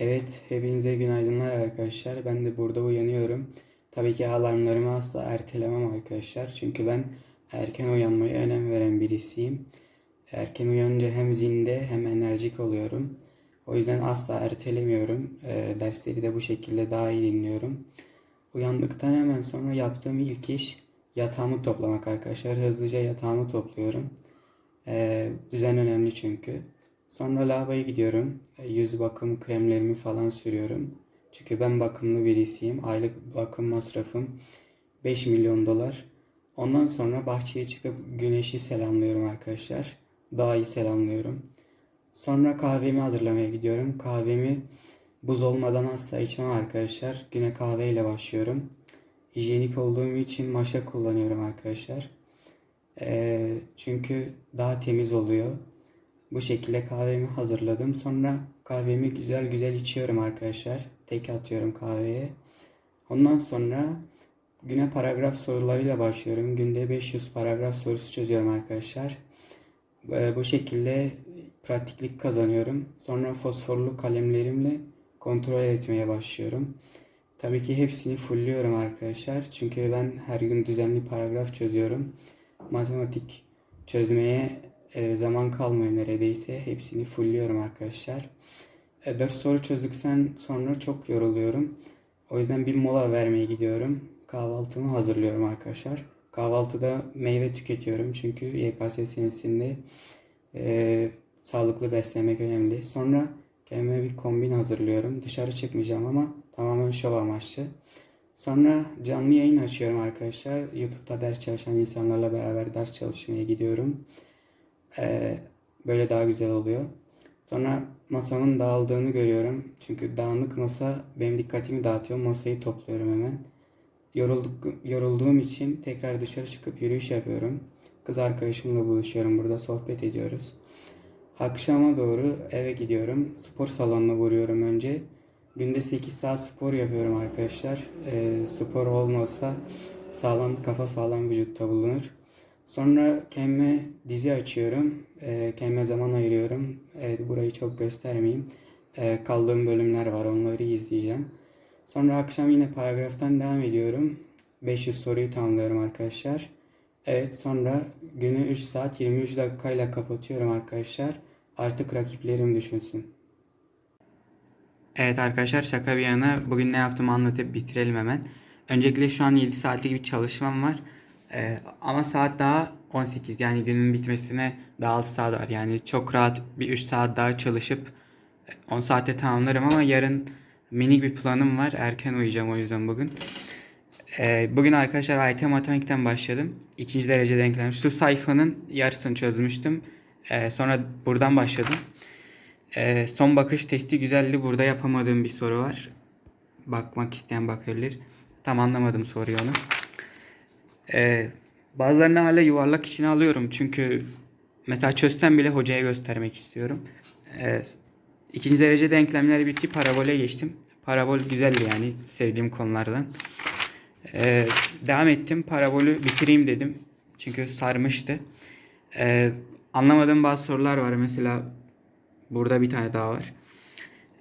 Evet, hepinize günaydınlar arkadaşlar. Ben de burada uyanıyorum. Tabii ki alarmlarımı asla ertelemem arkadaşlar. Çünkü ben erken uyanmaya önem veren birisiyim. Erken uyanınca hem zinde hem enerjik oluyorum. O yüzden asla ertelemiyorum. Ee, dersleri de bu şekilde daha iyi dinliyorum. Uyandıktan hemen sonra yaptığım ilk iş yatağımı toplamak arkadaşlar. Hızlıca yatağımı topluyorum. Ee, düzen önemli çünkü. Sonra lavaboya gidiyorum. E, Yüz bakım kremlerimi falan sürüyorum. Çünkü ben bakımlı birisiyim. Aylık bakım masrafım 5 milyon dolar. Ondan sonra bahçeye çıkıp güneşi selamlıyorum arkadaşlar. Doğayı selamlıyorum. Sonra kahvemi hazırlamaya gidiyorum. Kahvemi buz olmadan asla içmem arkadaşlar. Güne kahveyle başlıyorum. Hijyenik olduğum için maşa kullanıyorum arkadaşlar. Ee, çünkü daha temiz oluyor. Bu şekilde kahvemi hazırladım. Sonra kahvemi güzel güzel içiyorum arkadaşlar. Tek atıyorum kahveye. Ondan sonra güne paragraf sorularıyla başlıyorum. Günde 500 paragraf sorusu çözüyorum arkadaşlar. Ee, Bu şekilde pratiklik kazanıyorum. Sonra fosforlu kalemlerimle kontrol etmeye başlıyorum. Tabii ki hepsini fullüyorum arkadaşlar. Çünkü ben her gün düzenli paragraf çözüyorum. Matematik çözmeye e, zaman kalmıyor neredeyse. Hepsini fullüyorum arkadaşlar. E, 4 soru çözdükten sonra çok yoruluyorum. O yüzden bir mola vermeye gidiyorum. Kahvaltımı hazırlıyorum arkadaşlar. Kahvaltıda meyve tüketiyorum. Çünkü YKS senesinde e, sağlıklı beslemek önemli. Sonra kendime bir kombin hazırlıyorum. Dışarı çıkmayacağım ama tamamen şov amaçlı. Sonra canlı yayın açıyorum arkadaşlar. YouTube'da ders çalışan insanlarla beraber ders çalışmaya gidiyorum. Ee, böyle daha güzel oluyor. Sonra masamın dağıldığını görüyorum. Çünkü dağınık masa benim dikkatimi dağıtıyor. Masayı topluyorum hemen. Yorulduk, yorulduğum için tekrar dışarı çıkıp yürüyüş yapıyorum. Kız arkadaşımla buluşuyorum burada sohbet ediyoruz. Akşama doğru eve gidiyorum. Spor salonuna vuruyorum önce. Günde 8 saat spor yapıyorum arkadaşlar. Ee, spor olmasa sağlam kafa sağlam vücutta bulunur. Sonra kendime dizi açıyorum. Ee, kendime zaman ayırıyorum. Evet, burayı çok göstermeyeyim. Ee, kaldığım bölümler var onları izleyeceğim. Sonra akşam yine paragraftan devam ediyorum. 500 soruyu tamamlıyorum arkadaşlar. Evet sonra günü 3 saat 23 dakikayla kapatıyorum arkadaşlar. Artık rakiplerim düşünsün. Evet arkadaşlar şaka bir yana bugün ne yaptığımı anlatıp bitirelim hemen. Öncelikle şu an 7 saatlik bir çalışmam var. Ee, ama saat daha 18 yani günün bitmesine daha 6 saat var. Yani çok rahat bir 3 saat daha çalışıp 10 saate tamamlarım ama yarın minik bir planım var. Erken uyuyacağım o yüzden bugün. Ee, bugün arkadaşlar AYT matematikten başladım. İkinci derece denklem. Şu sayfanın yarısını çözmüştüm. Ee, sonra buradan başladım. Ee, son bakış testi güzeldi. Burada yapamadığım bir soru var. Bakmak isteyen bakabilir. Tam anlamadım soruyu onu. Ee, bazılarını hala yuvarlak içine alıyorum. Çünkü mesela çözsem bile hocaya göstermek istiyorum. Ee, ikinci derece denklemler bitti. Parabole geçtim. Parabol güzeldi yani. Sevdiğim konulardan. Ee, devam ettim. Parabolü bitireyim dedim. Çünkü sarmıştı. Ee, anlamadığım bazı sorular var. Mesela burada bir tane daha var.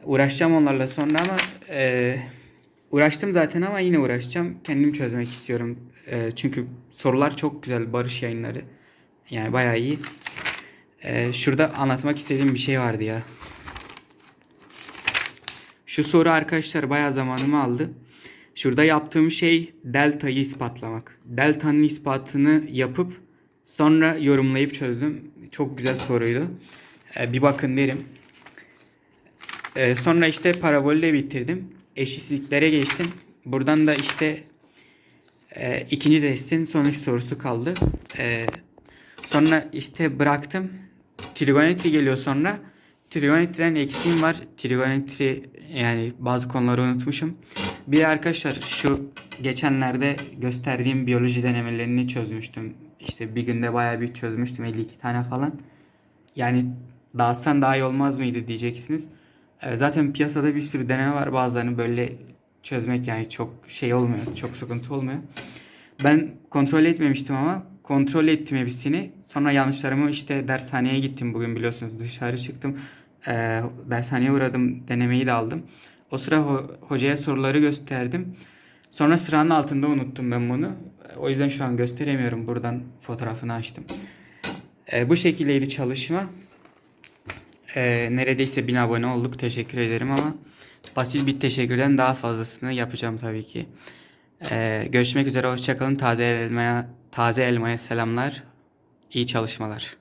Uğraşacağım onlarla sonra ama e, uğraştım zaten ama yine uğraşacağım. Kendim çözmek istiyorum. E, çünkü sorular çok güzel. Barış yayınları. Yani bayağı iyi. E, şurada anlatmak istediğim bir şey vardı ya. Şu soru arkadaşlar bayağı zamanımı aldı. Şurada yaptığım şey deltayı ispatlamak. Delta'nın ispatını yapıp sonra yorumlayıp çözdüm. Çok güzel soruydu. Ee, bir bakın derim. Ee, sonra işte parabolde bitirdim. Eşitsizliklere geçtim. Buradan da işte e, ikinci testin sonuç sorusu kaldı. Ee, sonra işte bıraktım. Trigonometri geliyor sonra. Trigonometriden eksiğim var. Trigonometri yani bazı konuları unutmuşum. Bir arkadaşlar şu geçenlerde gösterdiğim biyoloji denemelerini çözmüştüm. İşte bir günde bayağı bir çözmüştüm 52 tane falan. Yani dağıtsan daha iyi olmaz mıydı diyeceksiniz. Evet, zaten piyasada bir sürü deneme var. Bazılarını böyle çözmek yani çok şey olmuyor. Çok sıkıntı olmuyor. Ben kontrol etmemiştim ama kontrol ettim hepsini. Sonra yanlışlarımı işte dershaneye gittim bugün biliyorsunuz dışarı çıktım. e, dershaneye uğradım. Denemeyi de aldım. O sıra ho- hocaya soruları gösterdim. Sonra sıranın altında unuttum ben bunu. O yüzden şu an gösteremiyorum. Buradan fotoğrafını açtım. E, bu şekildeydi çalışma. E, neredeyse 1000 abone olduk. Teşekkür ederim ama basit bir teşekkürden daha fazlasını yapacağım tabii ki. E, görüşmek üzere. Hoşçakalın. Taze elmaya, taze elmaya selamlar. İyi çalışmalar.